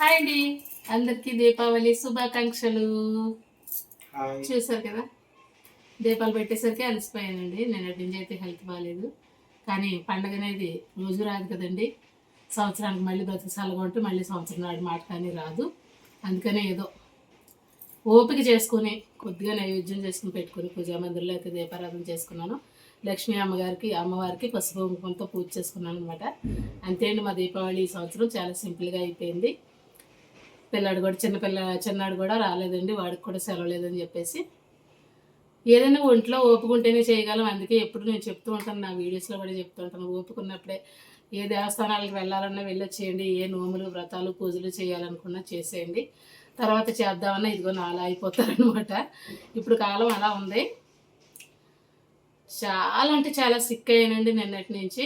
Hi అండి. అందరికీ దీపావళి శుభాకాంక్షలు. చూసారు కదా? దీపాలు పెట్టేసరికి అలసిపోయానండి. నేను నుంచి అయితే హెల్త్ బాగాలేదు కానీ పండగ అనేది రోజు రాదు కదండి. సంవత్సరానికి మళ్ళీ బతుకుసాలుగా ఉంటే మళ్ళీ సంవత్సరం నాడు మాట కానీ రాదు. అందుకనే ఏదో ఓపిక చేసుకుని కొద్దిగా నైవేద్యం చేసుకుని పెట్టుకుని పూజా మందిరంలో అయితే దీపారాధన చేసుకున్నాను. లక్ష్మీ అమ్మగారికి అమ్మవారికి పసుపు కుంకుమతో పూజ చేసుకున్నాను అనమాట అంతే అండి మా దీపావళి ఈ సంవత్సరం చాలా సింపుల్గా అయిపోయింది. పిల్లాడు కూడా చిన్న పిల్ల చిన్నాడు కూడా రాలేదండి వాడికి కూడా సెలవు లేదని చెప్పేసి. ఏదైనా ఒంట్లో ఓపుకుంటేనే చేయగలం అందుకే ఎప్పుడు నేను చెప్తూ ఉంటాను నా వీడియోస్లో కూడా చెప్తూ ఉంటాను ఓపుకున్నప్పుడే ఏ దేవస్థానాలకు వెళ్ళాలన్నా వెళ్ళొచ్చేయండి ఏ నోములు వ్రతాలు పూజలు చేయాలనుకున్నా చేసేయండి. తర్వాత చేద్దామన్నా ఇదిగో నాలా అయిపోతారనమాట. ఇప్పుడు కాలం అలా ఉంది. చాలా అంటే చాలా సిక్ అయ్యానండి నిన్నటి నుంచి.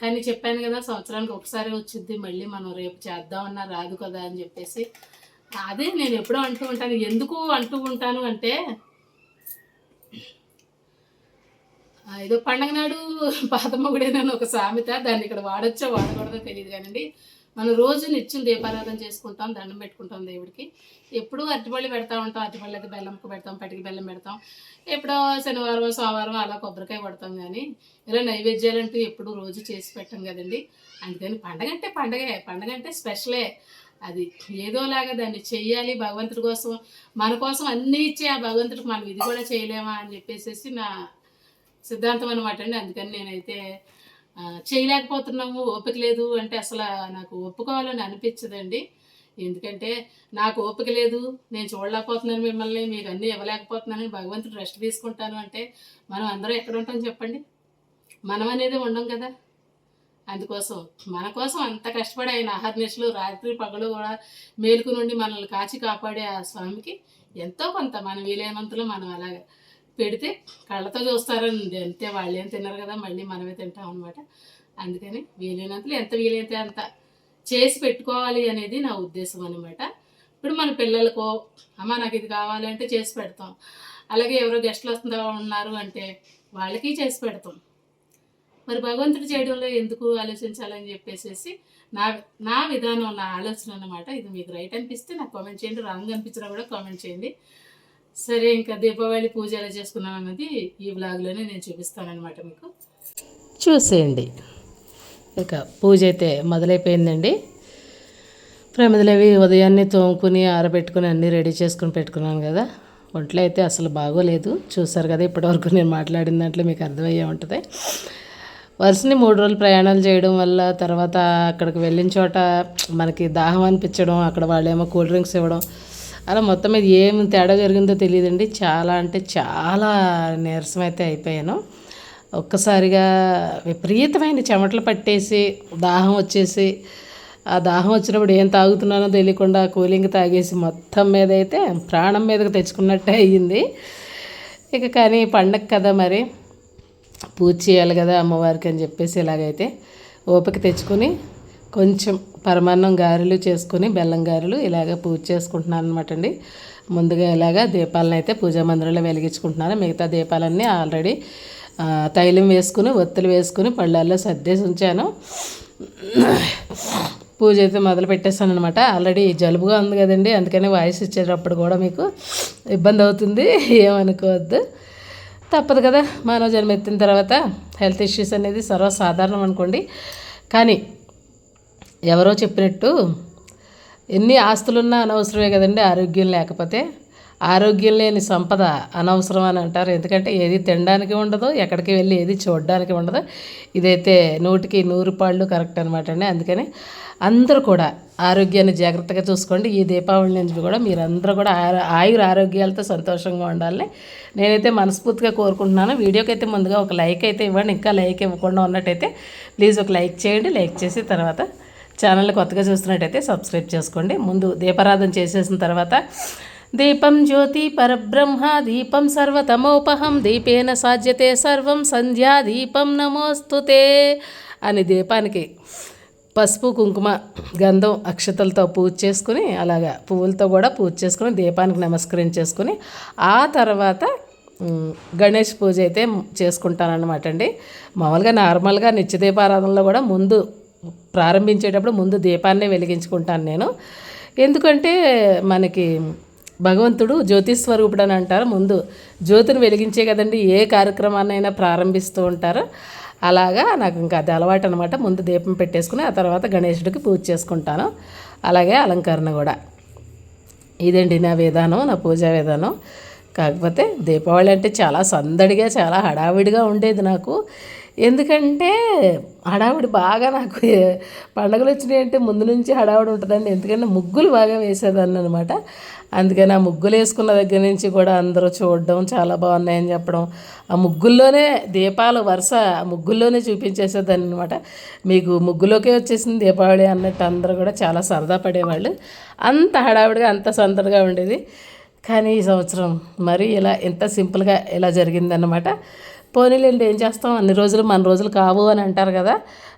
కానీ చెప్పాను కదా సంవత్సరానికి ఒకసారి వచ్చింది మళ్ళీ మనం రేపు చేద్దామన్నా రాదు కదా అని చెప్పేసి. అదే నేను ఎప్పుడూ అంటూ ఉంటాను ఎందుకు అంటూ ఉంటాను అంటే ఏదో పండగ నాడు పాతమ్మగుడేనని ఒక సామెత దాన్ని ఇక్కడ వాడచ్చో వాడకూడదో తెలియదు కానండి. మనం రోజు నిత్యం దీపారాధన చేసుకుంటాం దండం పెట్టుకుంటాం దేవుడికి. ఎప్పుడూ అరటిపళ్ళు పెడతా ఉంటాం అరటిపళ్ళు అయితే బెల్లంకు పెడతాం పటికి బెల్లం పెడతాం. ఎప్పుడో శనివారం సోమవారం అలా కొబ్బరికాయ కొడతాం కానీ ఇలా నైవేద్యాలు అంటూ ఎప్పుడు రోజు చేసి పెట్టాం కదండి. అందుకని పండగ అంటే పండగే పండగ అంటే స్పెషలే. అది ఏదోలాగా దాన్ని చెయ్యాలి భగవంతుడి కోసం. మన కోసం అన్నీ ఇచ్చే ఆ భగవంతుడికి మనం ఇది కూడా చేయలేమా అని చెప్పేసి నా సిద్ధాంతం అనమాట అండి. అందుకని నేనైతే చేయలేకపోతున్నాము ఓపిక లేదు అంటే అసలు నాకు ఒప్పుకోవాలని అనిపించదండి. ఎందుకంటే నాకు ఓపిక లేదు నేను చూడలేకపోతున్నాను మిమ్మల్ని మీకు అన్నీ ఇవ్వలేకపోతున్నాను భగవంతుడు రెస్ట్ తీసుకుంటాను అంటే మనం అందరం ఎక్కడ ఉంటాం చెప్పండి? మనం అనేది ఉండం కదా. అందుకోసం మన కోసం అంత కష్టపడి ఆయన ఆహర్నిశలు రాత్రి పగలు కూడా మేలుకు నుండి మనల్ని కాచి కాపాడే ఆ స్వామికి ఎంతో కొంత మనం వీలైనంతలో మనం అలాగా పెడితే కళ్ళతో చూస్తారని అంతే వాళ్ళు ఏం తిన్నారు కదా మళ్ళీ మనమే తింటాం అనమాట అందుకని వీలైనంతలో ఎంత వీలైతే అంత చేసి పెట్టుకోవాలి అనేది నా ఉద్దేశం అనమాట ఇప్పుడు మన పిల్లలకో అమ్మ నాకు ఇది కావాలంటే చేసి పెడతాం. అలాగే ఎవరో గెస్ట్లు వస్తుందా ఉన్నారు అంటే వాళ్ళకి చేసి పెడతాం. మరి భగవంతుడు చేయడంలో ఎందుకు ఆలోచించాలని చెప్పేసి నా నా విధానం నా ఆలోచన అన్నమాట. ఇది మీకు రైట్ అనిపిస్తే నాకు కామెంట్ చేయండి రాంగ్ అనిపించినా కూడా కామెంట్ చేయండి. సరే ఇంకా దీపావళి పూజ ఎలా చేసుకున్నాం అన్నది ఈ బ్లాగ్లోనే నేను చూపిస్తానన్నమాట మీకు. చూసేయండి. ఇక పూజ అయితే మొదలైపోయిందండి. ప్రమిదలవి ఉదయాన్నే తోముకుని ఆరబెట్టుకుని అన్నీ రెడీ చేసుకుని పెట్టుకున్నాను కదా. ఒంట్లో అయితే అసలు బాగోలేదు. చూసారు కదా ఇప్పటివరకు నేను మాట్లాడిన దాంట్లో మీకు అర్థమయ్యే ఉంటుంది. వరుసని మూడు రోజులు ప్రయాణాలు చేయడం వల్ల తర్వాత అక్కడికి వెళ్ళిన చోట మనకి దాహం అనిపించడం అక్కడ వాళ్ళేమో కూల్ డ్రింక్స్ ఇవ్వడం అలా మొత్తం మీద ఏం తేడా జరిగిందో తెలియదండి. చాలా అంటే చాలా నీరసం అయితే అయిపోయాను. ఒక్కసారిగా విపరీతమైన చెమటలు పట్టేసి దాహం వచ్చేసి ఆ దాహం వచ్చినప్పుడు ఏం తాగుతున్నానో తెలియకుండా కూలింగ్ తాగేసి మొత్తం మీద అయితే ప్రాణం మీదకి తెచ్చుకున్నట్టే అయ్యింది. ఇక కానీ పండగ కదా మరి. పూజ చేయాలి కదా అమ్మవారికి అని చెప్పేసి ఇలాగైతే ఓపిక తెచ్చుకొని కొంచెం పరమాన్నం గారెలు చేసుకుని బెల్లం గారెలు ఇలాగ పూజ చేసుకుంటున్నాను అనమాట అండి. ముందుగా ఇలాగ దీపాలను అయితే పూజా మందిరంలో వెలిగించుకుంటున్నాను. మిగతా దీపాలన్నీ ఆల్రెడీ తైలం వేసుకుని ఒత్తులు వేసుకుని పళ్ళల్లో సర్దేసి ఉంచాను. పూజ అయితే మొదలు పెట్టేస్తాను అనమాట ఆల్రెడీ జలుబుగా ఉంది కదండి అందుకని వాయిస్ ఇచ్చేటప్పుడు కూడా మీకు ఇబ్బంది అవుతుంది. ఏమనుకోవద్దు. తప్పదు కదా మానవ జన్మ ఎత్తిన తర్వాత హెల్త్ ఇష్యూస్ అనేది సర్వసాధారణం అనుకోండి. కానీ ఎవరో చెప్పినట్టు ఎన్ని ఆస్తులున్నా అనవసరమే కదండి ఆరోగ్యం లేకపోతే. ఆరోగ్యం లేని సంపద అనవసరం అని అంటారు. ఎందుకంటే ఏది తినడానికి ఉండదు ఎక్కడికి వెళ్ళి ఏది చూడడానికి ఉండదు ఇదైతే నూటికి నూరు పాళ్ళు కరెక్ట్ అనమాట అండి. అందుకని అందరూ కూడా ఆరోగ్యాన్ని జాగ్రత్తగా చూసుకోండి. ఈ దీపావళి నుంచి కూడా మీరందరూ కూడా ఆయుర ఆరోగ్యాలతో సంతోషంగా ఉండాలని నేనైతే మనస్ఫూర్తిగా కోరుకుంటున్నాను. వీడియోకి అయితే ముందుగా ఒక లైక్ అయితే ఇవ్వండి. ఇంకా లైక్ ఇవ్వకుండా ఉన్నట్టయితే ప్లీజ్ ఒక లైక్ చేయండి. లైక్ చేసి తర్వాత ఛానల్ కొత్తగా చూస్తున్నట్టయితే సబ్స్క్రైబ్ చేసుకోండి. ముందు దీపారాధన చేసేసిన తర్వాత దీపం జ్యోతి పరబ్రహ్మ దీపం సర్వతమోపహం దీపేన సాధ్యతే సర్వం సంధ్యా దీపం నమోస్తుతే అని దీపానికి పసుపు కుంకుమ గంధం అక్షతలతో పూజ చేసుకుని అలాగా పువ్వులతో కూడా పూజ చేసుకుని దీపానికి నమస్కరించేసుకుని ఆ తర్వాత గణేష్ పూజ అయితే చేసుకుంటానన్నమాట అండి. మామూలుగా నార్మల్గా నిత్య దీపారాధనలో కూడా ముందు ప్రారంభించేటప్పుడు ముందు దీపాన్నే వెలిగించుకుంటాను నేను. ఎందుకంటే మనకి భగవంతుడు జ్యోతిస్వరూపుడు అని అంటారు. ముందు జ్యోతిని వెలిగించే కదండి ఏ కార్యక్రమాన్నైనా ప్రారంభిస్తూ ఉంటారు. అలాగా నాకు ఇంకా అది అలవాటు అనమాట ముందు దీపం పెట్టేసుకుని ఆ తర్వాత గణేశుడికి పూజ చేసుకుంటాను. అలాగే అలంకరణ కూడా. ఇదండి నా విధానం నా పూజా విధానం కాకపోతే దీపావళి అంటే చాలా సందడిగా చాలా హడావిడిగా ఉండేది నాకు. ఎందుకంటే హడావిడి బాగా నాకు పండగలు వచ్చినాయి అంటే ముందు నుంచి హడావిడి ఉంటుందండి. ఎందుకంటే ముగ్గులు బాగా వేసేదాన్ని అనమాట అందుకని ఆ ముగ్గులు వేసుకున్న దగ్గర నుంచి కూడా అందరూ చూడడం చాలా బాగున్నాయని చెప్పడం ఆ ముగ్గుల్లోనే దీపాలు వరుస ఆ ముగ్గుల్లోనే చూపించేసేదాన్ని అనమాట మీకు ముగ్గులోకే వచ్చేసింది దీపావళి అన్నట్టు అందరూ కూడా చాలా సరదా పడేవాళ్ళు. అంత హడావిడిగా అంత సందడిగా ఉండేది. కానీ ఈ సంవత్సరం మరి ఇలా ఇంత సింపుల్గా ఇలా జరిగిందన్నమాట. పోనీలేండి ఏం చేస్తాం? అన్ని రోజులు మన రోజులు కావు అని అంటారు కదా.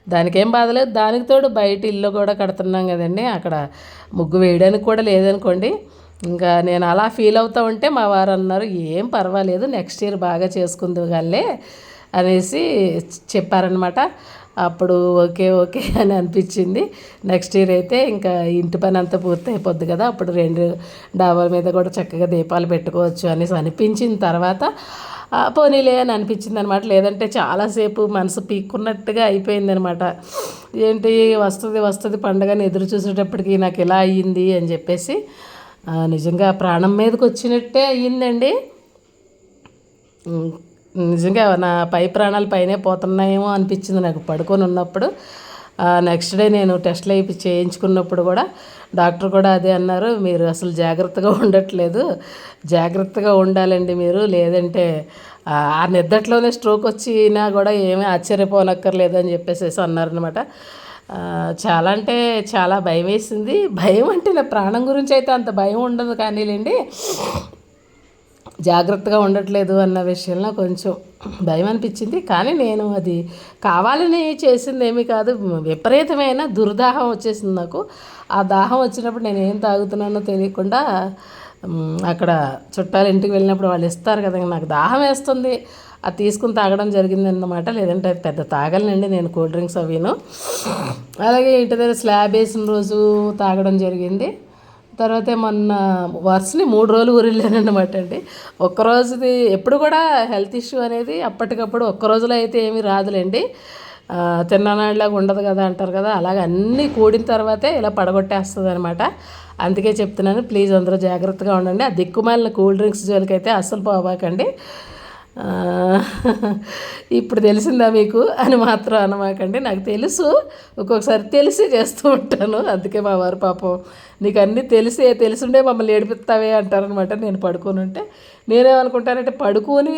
దానికేం బాధలేదు దానికి తోడు బయట ఇల్లు కూడా కడుతున్నాం కదండి. అక్కడ ముగ్గు వేయడానికి కూడా లేదనుకోండి. ఇంకా నేను అలా ఫీల్ అవుతూ ఉంటే మా వారు అన్నారు ఏం పర్వాలేదు నెక్స్ట్ ఇయర్ బాగా చేసుకుందు గల్లే అనేసి చెప్పారనమాట అప్పుడు ఓకే ఓకే అని అనిపించింది. నెక్స్ట్ ఇయర్ అయితే ఇంకా ఇంటి పని అంతా పూర్తి అయిపోద్ది కదా అప్పుడు రెండు డాబాల మీద కూడా చక్కగా దీపాలు పెట్టుకోవచ్చు అనేసి అనిపించిన తర్వాత పోనీలే అని అనిపించింది అనమాట లేదంటే చాలాసేపు మనసు పీక్కున్నట్టుగా అయిపోయింది అనమాట ఏంటి వస్తుంది వస్తుంది పండగని ఎదురు చూసేటప్పటికి నాకు ఇలా అయ్యింది అని చెప్పేసి నిజంగా ప్రాణం మీదకి వచ్చినట్టే అయ్యిందండి. నిజంగా నా పై ప్రాణాలు పైనే పోతున్నాయేమో అనిపించింది నాకు పడుకొని ఉన్నప్పుడు. నెక్స్ట్ డే నేను టెస్ట్లు అయిపోయి చేయించుకున్నప్పుడు కూడా డాక్టర్ కూడా అదే అన్నారు మీరు అసలు జాగ్రత్తగా ఉండట్లేదు. జాగ్రత్తగా ఉండాలండి మీరు లేదంటే ఆ ఆ నిద్దట్లోనే స్ట్రోక్ వచ్చినా కూడా ఏమీ ఆశ్చర్యపోనక్కర్లేదు అని చెప్పేసి అన్నారనమాట చాలా అంటే చాలా భయం వేసింది భయం అంటే నా ప్రాణం గురించి అయితే అంత భయం ఉండదు కానీలేండి జాగ్రత్తగా ఉండట్లేదు అన్న విషయంలో కొంచెం భయం అనిపించింది. కానీ నేను అది కావాలని చేసింది ఏమీ కాదు. విపరీతమైన దుర్దాహం వచ్చేసింది నాకు. ఆ దాహం వచ్చినప్పుడు నేను ఏం తాగుతున్నానో తెలియకుండా అక్కడ చుట్టాలు ఇంటికి వెళ్ళినప్పుడు వాళ్ళు ఇస్తారు కదా నాకు దాహం వేస్తుంది. అది తీసుకుని తాగడం జరిగిందన్నమాట. లేదంటే అది పెద్ద తాగలనండి నేను కూల్ డ్రింక్స్ అవిను. అలాగే ఇంటి దగ్గర స్లాబ్ వేసిన రోజు తాగడం జరిగింది. తర్వాత మొన్న వర్స్ని మూడు రోజులు ఊరిల్లానమాట అండి. ఒక్కరోజుది ఎప్పుడు కూడా హెల్త్ ఇష్యూ అనేది అప్పటికప్పుడు ఒక్క రోజులో అయితే ఏమీ రాదులేండి. ఆ, తిన్ననాళ్ళలాగా ఉండదు కదా అంటారు కదా అలాగే అన్నీ కూడిన తర్వాతే ఇలా పడగొట్టేస్తుంది అనమాట అందుకే చెప్తున్నాను ప్లీజ్ అందరూ జాగ్రత్తగా ఉండండి. ఆ దిక్కుమాలిన కూల్ డ్రింక్స్ జోలికి అయితే అస్సలు పోవాకండి. ఇప్పుడు తెలిసిందా మీకు అని మాత్రం అనమాకండి. నాకు తెలుసు ఒక్కొక్కసారి తెలిసి చేస్తూ ఉంటాను. అందుకే మా వారు పాపం నీకు అన్నీ తెలిసే తెలిసిండే మమ్మల్ని ఏడిపిస్తావే అంటారనమాట నేను పడుకొని ఉంటే నేనేమనుకుంటానంటే పడుకొని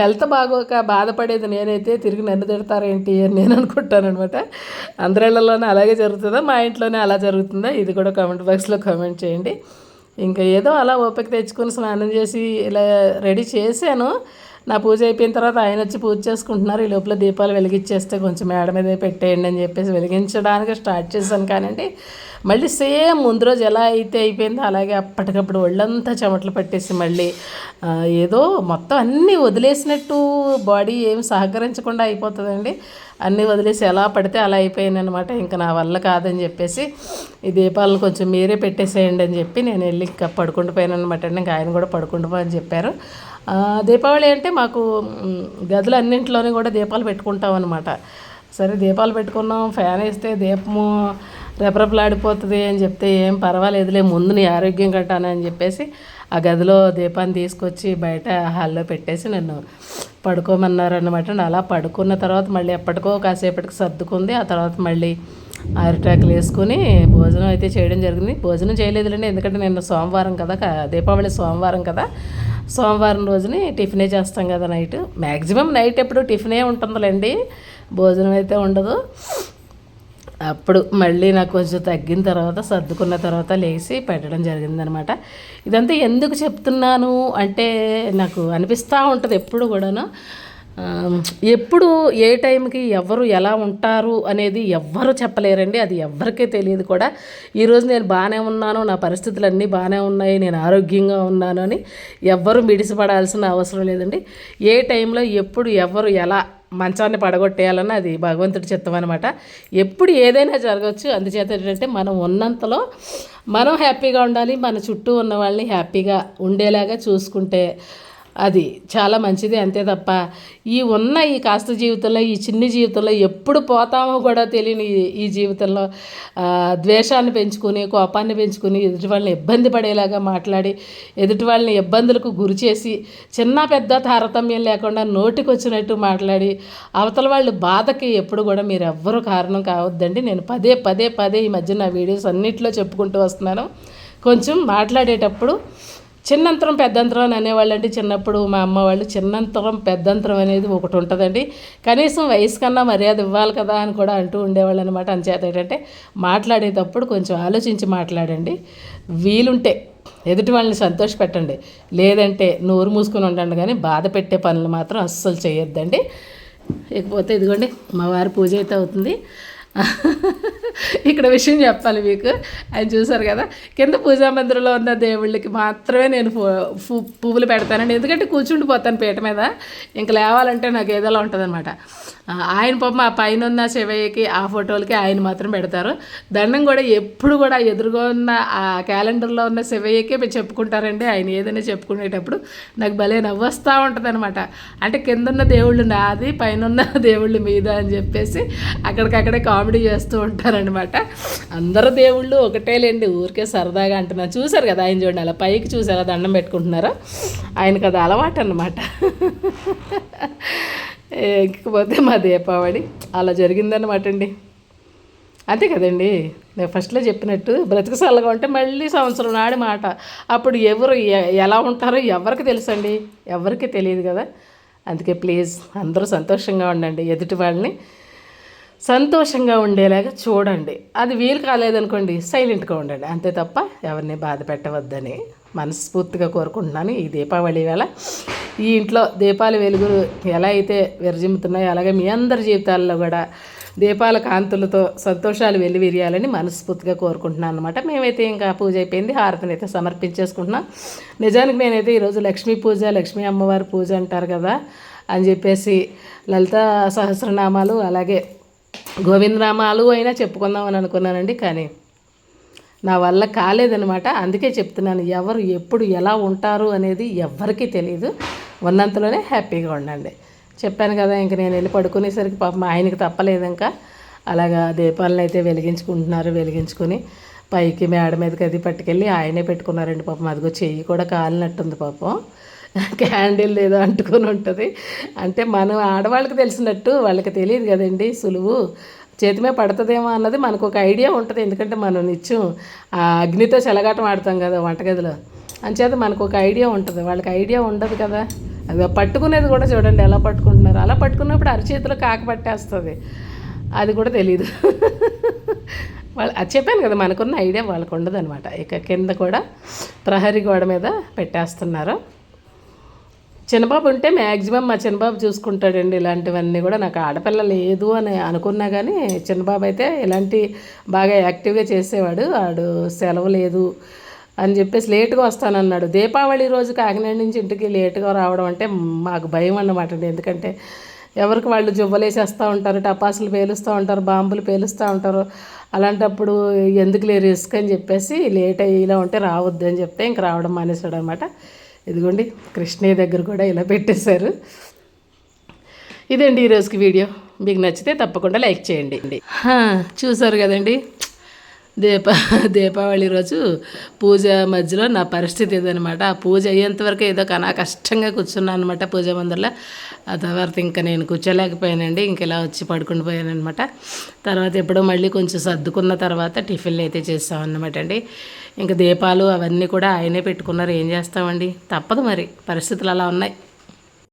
హెల్త్ బాగోక బాధపడేది నేనైతే తిరిగి నన్ను తిడతారేంటి అని నేను అనుకుంటానమాట అందరిళ్ళలోనే అలాగే జరుగుతుందా? మా ఇంట్లోనే అలా జరుగుతుందా? ఇది కూడా కామెంట్ బాక్స్లో కామెంట్ చేయండి. ఇంకా ఏదో అలా ఓపిక తెచ్చుకొని స్నానం చేసి ఇలా రెడీ చేశాను. నా పూజ అయిపోయిన తర్వాత ఆయన వచ్చి పూజ చేసుకుంటున్నారు. ఈ లోపల దీపాలు వెలిగించేస్తే కొంచెం మేడ మీద పెట్టేయండి అని చెప్పేసి వెలిగించడానికి స్టార్ట్ చేశాను కానండి. మళ్ళీ సేమ్ ముందు రోజు ఎలా అయితే అయిపోయిందో అలాగే అప్పటికప్పుడు ఒళ్ళంతా చెమటలు పట్టేసి మళ్ళీ ఏదో మొత్తం అన్నీ వదిలేసినట్టు బాడీ ఏమి సహకరించకుండా అయిపోతుందండి. అన్నీ వదిలేసి ఎలా పడితే అలా అయిపోయాను అనమాట ఇంకా నా వల్ల కాదని చెప్పేసి ఈ దీపాలను కొంచెం మీరే పెట్టేసేయండి అని చెప్పి నేను వెళ్ళి ఇంకా పడుకుండిపోయాను అనమాట అండి ఇంకా ఆయన కూడా పడుకుండిపో అని చెప్పారు. దీపావళి అంటే మాకు గదులు అన్నింటిలోనే కూడా దీపాలు పెట్టుకుంటాం అనమాట సరే దీపాలు పెట్టుకున్నాం. ఫ్యాన్ వేస్తే దీపము రెపరెపలాడిపోతుంది అని చెప్తే ఏం పర్వాలేదులే ముందు నీ ఆరోగ్యం కట్టానని చెప్పేసి ఆ గదిలో దీపాన్ని తీసుకొచ్చి బయట హాల్లో పెట్టేసి నన్ను పడుకోమన్నారన్నమాట. అలా పడుకున్న తర్వాత మళ్ళీ ఎప్పటికో కాసేపటికి సర్దుకుంది. ఆ తర్వాత మళ్ళీ అరిటాకులు వేసుకొని భోజనం అయితే చేయడం జరిగింది. భోజనం చేయలేదులేండి ఎందుకంటే నిన్న సోమవారం కదా దీపావళి సోమవారం కదా. సోమవారం రోజుని టిఫినే చేస్తాం కదా నైట్. మ్యాక్సిమం నైట్ ఎప్పుడు టిఫినే ఉంటుందిలేండి భోజనం అయితే ఉండదు. అప్పుడు మళ్ళీ నాకు కొంచెం తగ్గిన తర్వాత సర్దుకున్న తర్వాత లేచి పెట్టడం జరిగిందనమాట. ఇదంతా ఎందుకు చెప్తున్నాను అంటే నాకు అనిపిస్తూ ఉంటుంది ఎప్పుడు కూడాను. ఎప్పుడు ఏ టైంకి ఎవరు ఎలా ఉంటారు అనేది ఎవ్వరు చెప్పలేరండి. అది ఎవ్వరికీ తెలియదు కూడా. ఈరోజు నేను బాగానే ఉన్నాను నా పరిస్థితులు అన్నీ బాగానే ఉన్నాయి నేను ఆరోగ్యంగా ఉన్నాను అని ఎవ్వరు మిడిసిపడాల్సిన అవసరం లేదండి. ఏ టైంలో ఎప్పుడు ఎవరు ఎలా మంచాన్ని పడగొట్టేయాలని అది భగవంతుడి చిత్తం అనమాట ఎప్పుడు ఏదైనా జరగవచ్చు అందుచేత ఏంటంటే మనం ఉన్నంతలో మనం హ్యాపీగా ఉండాలి. మన చుట్టూ ఉన్న వాళ్ళని హ్యాపీగా ఉండేలాగా చూసుకుంటే అది చాలా మంచిది అంతే తప్ప ఈ ఉన్న ఈ కాస్త జీవితంలో ఈ చిన్ని జీవితంలో ఎప్పుడు పోతామో కూడా తెలియని ఈ- జీవితంలో ద్వేషాన్ని పెంచుకుని కోపాన్ని పెంచుకుని ఎదుటి వాళ్ళని ఇబ్బంది పడేలాగా మాట్లాడి ఎదుటి వాళ్ళని ఇబ్బందులకు గురి చేసి చిన్న పెద్ద తారతమ్యం లేకుండా నోటికొచ్చినట్టు మాట్లాడి అవతల వాళ్ళ బాధకి ఎప్పుడు కూడా మీరు ఎవ్వరూ కారణం కావద్దండి. నేను పదే పదే పదే ఈ మధ్య నా వీడియోస్ అన్నిట్లో చెప్పుకుంటూ వస్తున్నాను. కొంచెం మాట్లాడేటప్పుడు చిన్నంతరం పెద్దంతరం అని అనేవాళ్ళు చిన్నప్పుడు మా అమ్మ వాళ్ళు చిన్నంతరం పెద్దంతరం అనేది ఒకటి ఉంటుందండి. కనీసం వయసు కన్నా మర్యాద ఇవ్వాలి కదా అని కూడా అంటూ ఉండేవాళ్ళు అనమాట అంచేత ఏంటంటే మాట్లాడేటప్పుడు కొంచెం ఆలోచించి మాట్లాడండి. వీలుంటే ఎదుటి వాళ్ళని సంతోష పెట్టండి. లేదంటే నోరు మూసుకొని ఉండండి కానీ బాధ పెట్టే పనులు మాత్రం అస్సలు చేయొద్దండి. ఇకపోతే ఇదిగోండి మా వారి పూజ అయితే అవుతుంది. ఇక్కడ విషయం చెప్పాలి మీకు. అది చూసారు కదా? కింద పూజా మందిరంలో ఉన్న దేవుళ్ళకి మాత్రమే నేను పువ్వులు పెడతానండి. ఎందుకంటే కూర్చుండిపోతాను పీట మీద. ఇంక లేవాలంటే నాకు ఏదోలా ఉంటుందన్నమాట. ఆయన పాపం ఆ పైన ఉన్న శివయ్యకి ఆ ఫోటోలకి ఆయన మాత్రం పెడతారు. దండం కూడా ఎప్పుడు కూడా ఎదురుగా ఉన్న ఆ క్యాలెండర్లో ఉన్న శివయ్యకే మీరు చెప్పుకుంటారండి. ఆయన ఏదైనా చెప్పుకునేటప్పుడు నాకు భలే నవ్వస్తూ ఉంటుంది అనమాట అంటే కింద ఉన్న దేవుళ్ళు నాది పైన ఉన్న దేవుళ్ళు మీద అని చెప్పేసి అక్కడికక్కడే కామెడీ చేస్తూ ఉంటారనమాట అందరు దేవుళ్ళు ఒకటే లేండి ఊరికే సరదాగా అంటున్నారు. చూశారు కదా ఆయన చూడండి అలా పైకి చూసి అలా దండం పెట్టుకుంటున్నారో. ఆయనకు అది అలవాటు అనమాట ఇంకపోతే మా దీపావళి. అలా జరిగిందనమాట అండి. అంతే కదండి. నేను ఫస్ట్లో చెప్పినట్టు బ్రతికసల్లగా ఉంటే మళ్ళీ సంవత్సరం నాడి మాట. అప్పుడు ఎవరు ఎ- ఎలా ఉంటారో ఎవరికి తెలుసండి? ఎవరికి తెలియదు కదా. అందుకే ప్లీజ్ అందరూ సంతోషంగా ఉండండి. ఎదుటి వాళ్ళని సంతోషంగా ఉండేలాగా చూడండి. అది వీలు కాలేదనుకోండి సైలెంట్గా ఉండండి. అంతే తప్ప ఎవరిని బాధ పెట్టవద్దని. మనస్ఫూర్తిగా కోరుకుంటున్నాను ఈ దీపావళి వేళ. ఈ ఇంట్లో దీపాల వెలుగులు ఎలా అయితే విరజిమ్ముతున్నాయో అలాగే మీ అందరి జీవితాల్లో కూడా దీపాల కాంతులతో సంతోషాలు వెల్లివిరియాలని మనస్ఫూర్తిగా కోరుకుంటున్నాను అనమాట మేమైతే ఇంకా పూజ అయిపోయింది. హారతిని అయితే సమర్పించేసుకుంటున్నాం. నిజానికి నేనైతే ఈరోజు లక్ష్మీ పూజ లక్ష్మీ అమ్మవారి పూజ అంటారు కదా అని చెప్పేసి లలిత సహస్రనామాలు అలాగే గోవిందనామాలు అయినా చెప్పుకుందామని అనుకున్నానండి. కానీ నా వల్ల కాలేదనమాట అందుకే చెప్తున్నాను ఎవరు ఎప్పుడు ఎలా ఉంటారు అనేది ఎవ్వరికీ తెలియదు ఉన్నంతలోనే హ్యాపీగా ఉండండి. చెప్పాను కదా ఇంక నేను వెళ్ళి పడుకునేసరికి పాపం ఆయనకి తప్పలేదు ఇంకా అలాగా దీపాలను అయితే వెలిగించుకుంటున్నారు వెలిగించుకొని పైకి మేడ మీదకి అది పట్టుకెళ్ళి ఆయనే పెట్టుకున్నారండి పాపం. అదిగో చెయ్యి కూడా కాలినట్టుంది పాపం. క్యాండిల్ ఏదో అంటుకొని ఉంటుంది. అంటే మనం ఆడవాళ్ళకి తెలిసినట్టు వాళ్ళకి తెలియదు కదండి సులువు. చేతిమే పడుతుందేమో అన్నది మనకు ఒక ఐడియా ఉంటుంది. ఎందుకంటే మనం నిత్యం ఆ అగ్నితో చెలగాటం ఆడతాం కదా వంటగదిలో. అంచేత మనకు ఒక ఐడియా ఉంటుంది. వాళ్ళకి ఐడియా ఉండదు కదా. అది పట్టుకునేది కూడా చూడండి ఎలా పట్టుకుంటున్నారు. అలా పట్టుకున్నప్పుడు అరచేతిలో కాక పట్టేస్తుంది. అది కూడా తెలియదు వాళ్ళు అది చెప్పాను కదా మనకున్న ఐడియా వాళ్ళకు ఉండదు అనమాట ఇక కింద కూడా ప్రహరీ గోడ మీద పెట్టేస్తున్నారు. చిన్నబాబు ఉంటే మ్యాక్సిమం మా చిన్నబాబు చూసుకుంటాడండి ఇలాంటివన్నీ కూడా. నాకు ఆడపిల్ల లేదు అని అనుకున్నా కానీ చిన్నబాబు అయితే ఇలాంటి బాగా యాక్టివ్గా చేసేవాడు. వాడు సెలవు లేదు అని చెప్పేసి లేటుగా వస్తానన్నాడు. దీపావళి రోజు కాకినాడ నుంచి ఇంటికి లేటుగా రావడం అంటే మాకు భయం అన్నమాట అండి. ఎందుకంటే ఎవరికి వాళ్ళు జువ్వలేసేస్తూ ఉంటారు టపాసులు పేలుస్తూ ఉంటారు బాంబులు పేలుస్తూ ఉంటారు. అలాంటప్పుడు ఎందుకు లే రిస్క్ అని చెప్పేసి లేట్ అయ్యేలా ఉంటే రావద్దు అని చెప్తే ఇంక రావడం మానేశాడు అనమాట ఇదిగోండి కృష్ణయ్య దగ్గర కూడా ఇలా పెట్టేశారు. ఇదండి ఈరోజుకి వీడియో. మీకు నచ్చితే తప్పకుండా లైక్ చేయండి. చూసారు కదండి? దీప దీపావళి రోజు పూజ మధ్యలో నా పరిస్థితి ఇదనమాట ఆ పూజ అయ్యేంతవరకు ఏదో కనా కష్టంగా కూర్చున్నాను అనమాట పూజ మందిర్లో. ఆ తర్వాత ఇంకా నేను కూర్చోలేకపోయానండి ఇంక ఇలా వచ్చి పడుకుని పోయానమాట తర్వాత ఎప్పుడో మళ్ళీ కొంచెం సర్దుకున్న తర్వాత టిఫిన్లు అయితే చేస్తామన్నమాట అండి. ఇంకా దీపాలు అవన్నీ కూడా ఆయనే పెట్టుకున్నారు ఏం చేస్తామండి? తప్పదు మరి పరిస్థితులు అలా ఉన్నాయి.